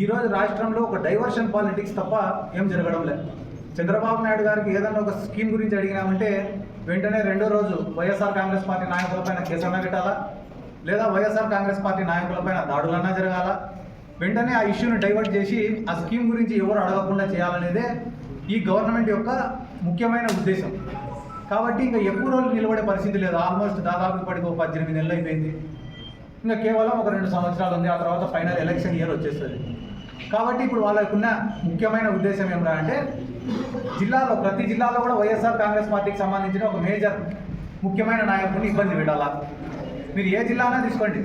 ఈరోజు రాష్ట్రంలో ఒక డైవర్షన్ పాలిటిక్స్ తప్ప ఏం జరగడం లేదు. చంద్రబాబు నాయుడు గారికి ఏదైనా ఒక స్కీమ్ గురించి అడిగినామంటే వెంటనే రెండో రోజు వైఎస్ఆర్ కాంగ్రెస్ పార్టీ నాయకులపైన కేసన్నా పెట్టాలా? లేదా వైఎస్ఆర్ కాంగ్రెస్ పార్టీ నాయకులపైన దాడులన్నా జరగాల? వెంటనే ఆ ఇష్యూని డైవర్ట్ చేసి ఆ స్కీమ్ గురించి ఎవరు అడగకుండా చేయాలనేదే ఈ గవర్నమెంట్ యొక్క ముఖ్యమైన ఉద్దేశం. కాబట్టి ఇంకా ఎక్కువ రోజులు నిలబడే పరిస్థితి లేదు. ఆల్మోస్ట్ దాదాపు ఇప్పటికి ఒక పద్దెనిమిది నెలలు అయిపోయింది. ఇంకా కేవలం ఒక రెండు సంవత్సరాలు ఉంది. ఆ తర్వాత ఫైనల్ ఎలక్షన్ ఇయర్ వచ్చేస్తుంది. కాబట్టి ఇప్పుడు వాళ్ళకున్న ముఖ్యమైన ఉద్దేశం ఏమిరా అంటే జిల్లాలో ప్రతి జిల్లాలో కూడా వైఎస్ఆర్ కాంగ్రెస్ పార్టీకి సంబంధించిన ఒక మేజర్ ముఖ్యమైన నాయకుడిని ఇబ్బంది పెట్టాలా? మీరు ఏ జిల్లానా తీసుకోండి.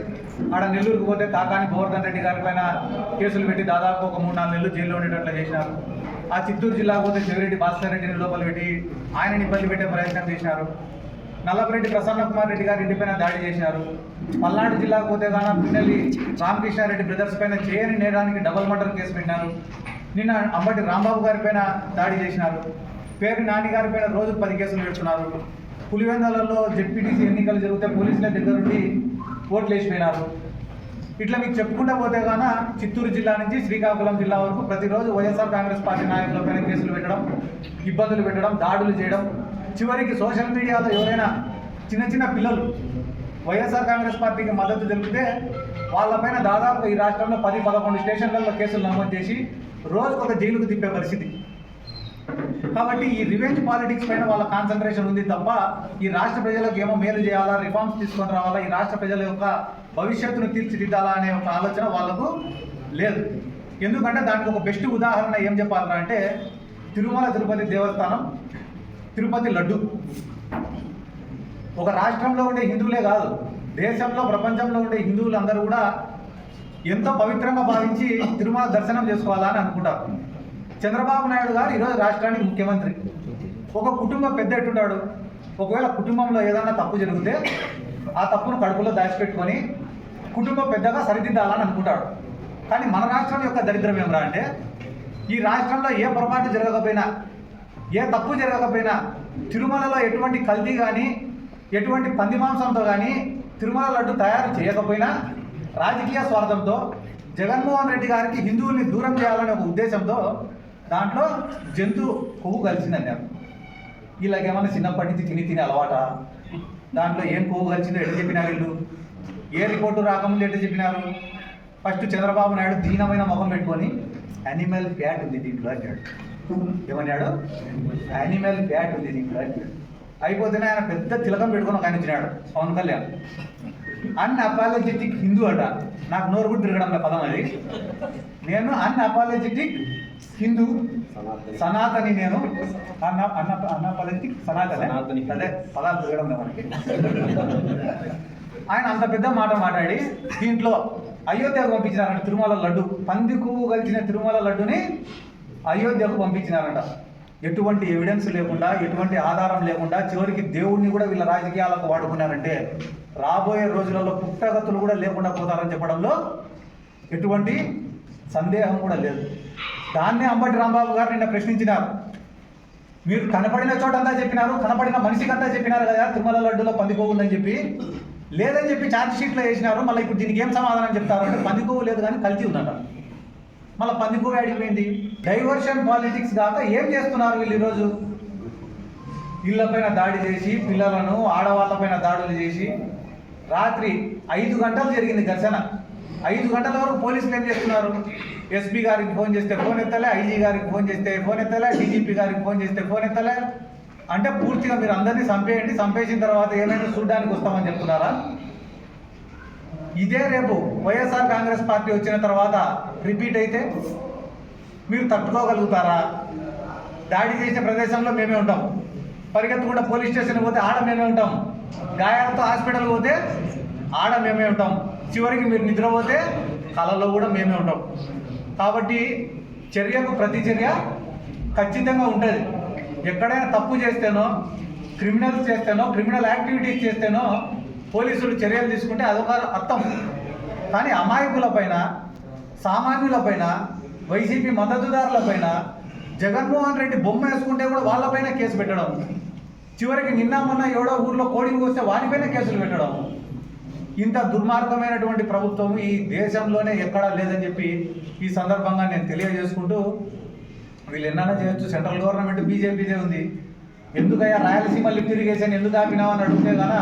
ఆడ నెల్లూరుకు పోతే కాకాని గోవర్ధన్ రెడ్డి గారి పైన కేసులు పెట్టి దాదాపు ఒక మూడు నాలుగు నెలలు జైల్లో ఉండేటట్లు చేసినారు. ఆ చిత్తూరు జిల్లాకు పోతే చెవిరెడ్డి భాస్కర్ రెడ్డిని లోపల పెట్టి ఆయనని ఇబ్బంది పెట్టే ప్రయత్నం చేసినారు. నల్లపరెడ్డి ప్రసన్న కుమార్ రెడ్డి గారి ఇంటిపైన దాడి చేశారు. పల్నాడు జిల్లా పోతే గాన పిన్నెల్లి రామకృష్ణారెడ్డి బ్రదర్స్ పైన చేయని నేరానికి డబల్ మర్డర్ కేసు పెట్టినారు నిన్న అంబటి రాంబాబు గారి పైన దాడి చేసినారు. పేరు నాని గారి పైన రోజు పది కేసులు పెడుతున్నారు. పులివెందలలో జెడ్పీటీసీ ఎన్నికలు జరిగితే పోలీసుల దగ్గరుండి ఓట్లు వేసిపోయినారు. ఇట్లా మీకు చెప్పుకుంటా పోతే గాన చిత్తూరు జిల్లా నుంచి శ్రీకాకుళం జిల్లా వరకు ప్రతిరోజు వైఎస్ఆర్ కాంగ్రెస్ పార్టీ నాయకులపైన కేసులు పెట్టడం ఇబ్బందులు పెట్టడం దాడులు చేయడం. చివరికి సోషల్ మీడియాలో ఎవరైనా చిన్న చిన్న పిల్లలు వైఎస్ఆర్ కాంగ్రెస్ పార్టీకి మద్దతు తెలిపితే వాళ్ళపైన దాదాపు ఈ రాష్ట్రంలో పది పదకొండు స్టేషన్లలో కేసులు నమోదు చేసి రోజుకు ఒక జైలుకు తిప్పే పరిస్థితి. కాబట్టి ఈ రివెంజ్ పాలిటిక్స్ పైన వాళ్ళ కాన్సన్ట్రేషన్ ఉంది తప్ప ఈ రాష్ట్ర ప్రజలకు ఏమో మేలు చేయాలా రిఫార్మ్స్ తీసుకొని రావాలా ఈ రాష్ట్ర ప్రజల యొక్క భవిష్యత్తును తీర్చిదిద్దాలా అనే ఒక ఆలోచన వాళ్ళకు లేదు. ఎందుకంటే దానికి ఒక బెస్ట్ ఉదాహరణ ఏం చెప్పాలరా అంటే తిరుమల తిరుపతి దేవస్థానం తిరుపతి లడ్డు. ఒక రాష్ట్రంలో ఉండే హిందువులే కాదు దేశంలో ప్రపంచంలో ఉండే హిందువులందరూ కూడా ఎంతో పవిత్రంగా భావించి తిరుమల దర్శనం చేసుకోవాలని అనుకుంటారు. చంద్రబాబు నాయుడు గారు ఈరోజు రాష్ట్రానికి ముఖ్యమంత్రి. ఒక కుటుంబ పెద్ద ఎట్టున్నాడు ఒకవేళ కుటుంబంలో ఏదైనా తప్పు జరిగితే ఆ తప్పును కడుపులో దాచిపెట్టుకొని కుటుంబం పెద్దగా సరిదిద్దాలని అనుకుంటాడు. కానీ మన రాష్ట్రం యొక్క దరిద్రం ఏమరా అంటే ఈ రాష్ట్రంలో ఏ పొరపాటు జరగకపోయినా ఏ తప్పు జరగకపోయినా తిరుమలలో ఎటువంటి కల్తీ కానీ ఎటువంటి పంది మాంసంతో కానీ తిరుమల లడ్డు తయారు చేయకపోయినా రాజకీయ స్వార్థంతో జగన్మోహన్ రెడ్డి గారికి హిందువుల్ని దూరం చేయాలనే ఒక ఉద్దేశంతో దాంట్లో జంతు కొవ్వు కలిసిందన్నారు వీళ్ళకేమన్నా చిన్నప్పటి నుంచి తిని తిని అలవాట? దాంట్లో ఏం కొవ్వు కలిసిందో ఎట్లా చెప్పినారు వీళ్ళు? ఏ రిపోర్టు రాకముందు ఎట్లా చెప్పినారు? ఫస్ట్ చంద్రబాబు నాయుడు దీనమైన ముఖం పెట్టుకొని యానిమల్ ఫ్యాట్ ఉంది దీంట్లో అన్నాడు. ఏమన్నాడు? యానిమల్ ఫ్యాట్ ఉంది దీంట్లో అన్నాడు. అయిపోతేనే ఆయన పెద్ద తిలకం పెట్టుకొని ఒక ఆయన ఇచ్చినాడు పవన్ కళ్యాణ్. అన్ అపాలజెటిక్ హిందూ అట. నాకు నోరు కూడా తిరగడం పదం అది. నేను అన్ అపాలజెటిక్ హిందూ సనాతని నేను. అన్న అన్న అన్అపాలజెటిక్ సనాతని. సనాతని. అదే పదాలు తిరగడం మనకి. ఆయన అంత పెద్ద మాట మాట్లాడి దీంట్లో అయోధ్యకు పంపించినారంట తిరుమల లడ్డు. పంది పువ్వు కలిసిన తిరుమల లడ్డుని అయోధ్యకు పంపించినారంట. ఎటువంటి ఎవిడెన్స్ లేకుండా ఎటువంటి ఆధారం లేకుండా చివరికి దేవుణ్ణి కూడా వీళ్ళ రాజకీయాలకు వాడుకున్నారంటే రాబోయే రోజులలో పుట్టగతులు కూడా లేకుండా పోతారని చెప్పడంలో ఎటువంటి సందేహం కూడా లేదు. దాన్నే అంబటి రాంబాబు గారు నిన్న ప్రశ్నించినారు. మీరు కనపడిన చోటంతా చెప్పినారు కనపడిన మనిషికంతా చెప్పినారు కదా తిరుమల లడ్డులో పందికోవు ఉందని చెప్పి. లేదని చెప్పి ఛార్జ్ షీట్లో వేసినారు మళ్ళీ ఇప్పుడు దీనికి ఏం సమాధానం చెప్తారు అంటే పందిపోవు లేదు కానీ కలిసి ఉందంట. మళ్ళీ పందిపో అడిగిపోయింది డైవర్షన్ పాలిటిక్స్ కాక ఏం చేస్తున్నారు వీళ్ళు ఈరోజు? ఇళ్ళపైన దాడి చేసి పిల్లలను ఆడవాళ్ళపైన దాడులు చేసి రాత్రి ఐదు గంటలు జరిగింది ఘర్షణ ఐదు గంటల వరకు పోలీసులు ఏం చేస్తున్నారు? ఎస్పీ గారికి ఫోన్ చేస్తే ఫోన్ ఎత్తలే ఐజీ గారికి ఫోన్ చేస్తే ఫోన్ ఎత్తలే డీజీపీ గారికి ఫోన్ చేస్తే ఫోన్ ఎత్తలే. అంటే పూర్తిగా మీరు అందరినీ చంపేయండి చంపేసిన తర్వాత ఏమైనా చూడడానికి వస్తామని చెప్తున్నారా? ఇదే రేపు వైఎస్ఆర్ కాంగ్రెస్ పార్టీ వచ్చిన తర్వాత రిపీట్ అయితే మీరు తట్టుకోగలుగుతారా? దాడి చేసిన ప్రదేశంలో మేమే ఉంటాం. పరిగెత్తకుండా పోలీస్ స్టేషన్ పోతే ఆడ మేమే ఉంటాం. గాయాలతో హాస్పిటల్ పోతే ఆడ మేమే ఉంటాం. చివరికి మీరు నిద్రపోతే కళలో కూడా మేమే ఉంటాం. కాబట్టి చర్యకు ప్రతి చర్య ఖచ్చితంగా ఉంటుంది. ఎక్కడైనా తప్పు చేస్తేనో క్రిమినల్స్ చేస్తేనో క్రిమినల్ యాక్టివిటీస్ చేస్తేనో పోలీసులు చర్యలు తీసుకుంటే అదొక అర్థం. కానీ అమాయకులపైన సామాన్యులపైన వైసీపీ మద్దతుదారులపైన జగన్మోహన్ రెడ్డి బొమ్మ వేసుకుంటే కూడా వాళ్ళపైన కేసు పెట్టడం. చివరికి నిన్న మొన్న ఎవడో ఊర్లో కోడింగ్ వస్తే వారిపైన కేసులు పెట్టడం. ఇంత దుర్మార్గమైనటువంటి ప్రభుత్వం ఈ దేశంలోనే ఎక్కడా లేదని చెప్పి ఈ సందర్భంగా నేను తెలియజేసుకుంటూ వీళ్ళు ఎన్నైనా చేయొచ్చు. సెంట్రల్ గవర్నమెంట్ బీజేపీదే ఉంది. ఎందుకయ్యా రాయలసీమ లిఫ్ట్ ఇరిగేషన్ ఎందుకు ఆపినావు అని అడిగితే గాన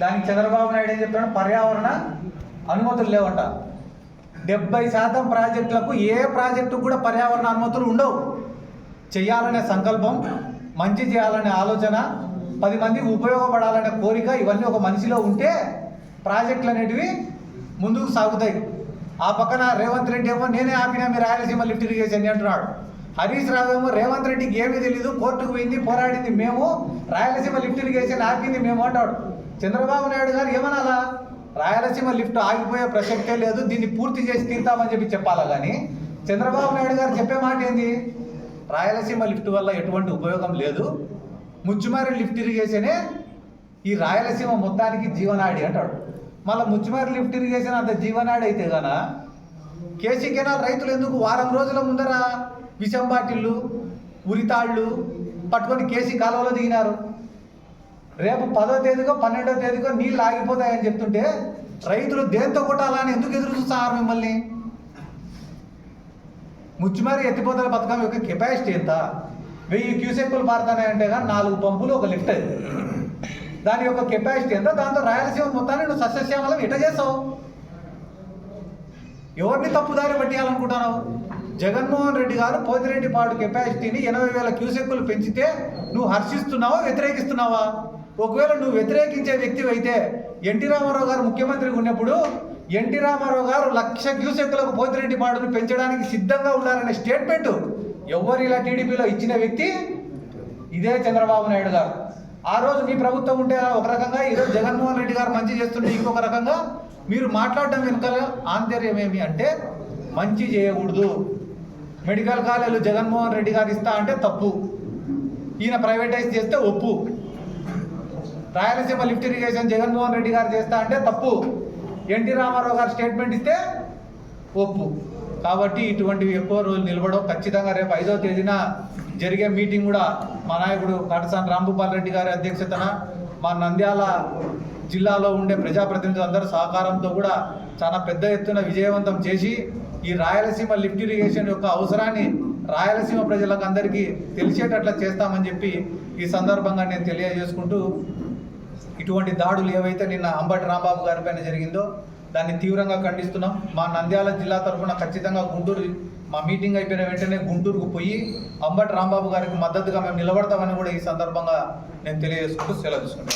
దానికి చంద్రబాబు నాయుడు ఏం చెప్తాడు పర్యావరణ అనుమతులు లేవంట. డెబ్బై శాతం ప్రాజెక్టులకు ఏ ప్రాజెక్టుకు కూడా పర్యావరణ అనుమతులు ఉండవు. చేయాలనే సంకల్పం మంచి చేయాలనే ఆలోచన పది మందికి ఉపయోగపడాలనే కోరిక ఇవన్నీ ఒక మనిషిలో ఉంటే ప్రాజెక్టులు అనేటివి ముందుకు సాగుతాయి. ఆ పక్కన రేవంత్ రెడ్డి ఏమో నేనే ఆపినా మీ రాయలసీమ లిఫ్ట్ ఇరిగేషన్ అంటున్నాడు. హరీష్ రావు ఏమో రేవంత్ రెడ్డికి ఏమీ తెలీదు కోర్టుకు పోయింది పోరాడింది మేము రాయలసీమ లిఫ్ట్ ఇరిగేషన్ ఆపింది మేము అంటాడు. చంద్రబాబు నాయుడు గారు ఏమనాలా? రాయలసీమ లిఫ్ట్ ఆగిపోయే ప్రసక్తే లేదు దీన్ని పూర్తి చేసి తీరుతామని చెప్పి చెప్పాలా కానీ చంద్రబాబు నాయుడు గారు చెప్పే మాట ఏంది? రాయలసీమ లిఫ్ట్ వల్ల ఎటువంటి ఉపయోగం లేదు. ముచ్చుమారి లిఫ్ట్ ఇరిగేషనే ఈ రాయలసీమ మొత్తానికి జీవనాడి అంటాడు. మళ్ళీ ముచ్చుమారి లిఫ్ట్ ఇరిగేషన్ అంత జీవనాడి అయితే గాన? కేసీ కెనాల్ రైతులు ఎందుకు వారం రోజుల ముందర విషం బాటిళ్ళు ఉరితాళ్ళు పట్టుకొని కేసీ కాలువలో దిగినారు? రేపు పదో తేదీకో పన్నెండో తేదీకో నీళ్ళు ఆగిపోతాయని చెప్తుంటే రైతులు దేంతో కొట్టాలని ఎందుకు ఎదురు చూస్తున్నారు మిమ్మల్ని? ముచ్చిమారి ఎత్తిపోతల పథకం యొక్క కెపాసిటీ ఎంత? వెయ్యి క్యూసెక్కులు పారుతాయంటే కానీ నాలుగు పంపులు ఒక లిఫ్ట్ దాని యొక్క కెపాసిటీ ఎంత? దాంతో రాయలసీమ మొత్తాన్ని నువ్వు సస్యశ్యామలం ఎట చేస్తావు? ఎవరిని తప్పుదారి పట్టియాలనుకుంటున్నావు? జగన్మోహన్ రెడ్డి గారు పోతిరెడ్డి పాడు కెపాసిటీని ఎనభై వేల క్యూసెక్కులు పెంచితే నువ్వు హర్షిస్తున్నావా వ్యతిరేకిస్తున్నావా? ఒకవేళ నువ్వు వ్యతిరేకించే వ్యక్తి అయితే ఎన్టీ రామారావు గారు ముఖ్యమంత్రిగా ఉన్నప్పుడు ఎన్టీ రామారావు గారు లక్ష క్యూసెక్కులకు పోతిరెడ్డి పాడును పెంచడానికి సిద్ధంగా ఉన్నారనే స్టేట్మెంట్ ఎవరు ఇలా టీడీపీలో ఇచ్చిన వ్యక్తి? ఇదే చంద్రబాబు నాయుడు గారు. ఆ రోజు మీ ప్రభుత్వం ఉంటే ఒక రకంగా ఈరోజు జగన్మోహన్ రెడ్డి గారు మంచి చేస్తుంటే ఇంకొక రకంగా మీరు మాట్లాడడం వెనుక ఆంతర్యం ఏమి అంటే మంచి చేయకూడదు. మెడికల్ కాలేజీలు జగన్మోహన్ రెడ్డి గారు ఇస్తా అంటే తప్పు. ఈయన ప్రైవేటైజ్ చేస్తే ఒప్పు. రాయలసీమ లిఫ్ట్ ఇరిగేషన్ జగన్మోహన్ రెడ్డి గారు చేస్తా అంటే తప్పు. ఎన్టీ రామారావు గారు స్టేట్మెంట్ ఇస్తే ఒప్పు. కాబట్టి ఇటువంటివి ఎక్కువ రోజులు నిలబడవు. ఖచ్చితంగా రేపు ఐదో తేదీన జరిగే మీటింగ్ కూడా మా నాయకుడు కాటసాని రాంభూపాల్ రెడ్డి గారి అధ్యక్షతన మా నంద్యాల జిల్లాలో ఉండే ప్రజాప్రతినిధులందరూ సహకారంతో కూడా చాలా పెద్ద ఎత్తున విజయవంతం చేసి ఈ రాయలసీమ లిఫ్ట్ ఇరిగేషన్ యొక్క అవసరాన్ని రాయలసీమ ప్రజలకు అందరికీ తెలిసేటట్లా చేస్తామని చెప్పి ఈ సందర్భంగా నేను తెలియజేసుకుంటూ ఇటువంటి దాడులు ఏవైతే నిన్న అంబటి రాంబాబు గారి పైన జరిగిందో దాన్ని తీవ్రంగా ఖండిస్తున్నాం. మా నంద్యాల జిల్లా తరఫున ఖచ్చితంగా గుంటూరు మా మీటింగ్ అయిపోయిన వెంటనే గుంటూరుకు పోయి అంబటి రాంబాబు గారికి మద్దతుగా మేము నిలబడతామని కూడా ఈ సందర్భంగా నేను తెలియజేసుకుంటూ సెలవు తీసుకుంటాను